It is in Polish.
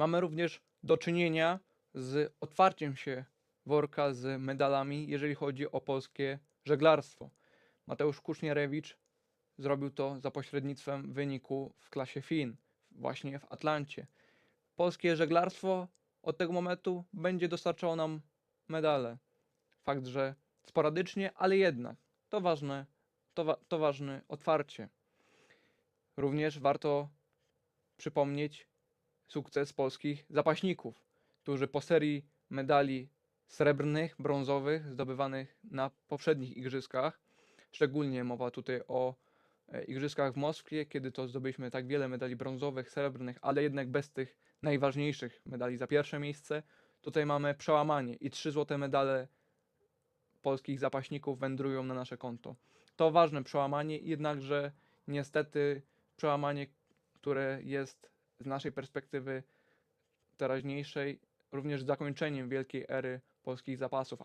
Mamy również do czynienia z otwarciem się worka z medalami, jeżeli chodzi o polskie żeglarstwo. Mateusz Kusznierewicz zrobił to za pośrednictwem wyniku w klasie FIN, właśnie w Atlancie. Polskie żeglarstwo od tego momentu będzie dostarczało nam medale. Fakt, że sporadycznie, ale jednak to ważne, to, wa- to ważne otwarcie. Również warto przypomnieć sukces polskich zapaśników, którzy po serii medali srebrnych, brązowych zdobywanych na poprzednich igrzyskach, szczególnie mowa tutaj o e, igrzyskach w Moskwie, kiedy to zdobyliśmy tak wiele medali brązowych, srebrnych, ale jednak bez tych najważniejszych medali za pierwsze miejsce. Tutaj mamy przełamanie i trzy złote medale polskich zapaśników wędrują na nasze konto. To ważne przełamanie, jednakże niestety przełamanie, które jest z naszej perspektywy teraźniejszej również zakończeniem wielkiej ery polskich zapasów,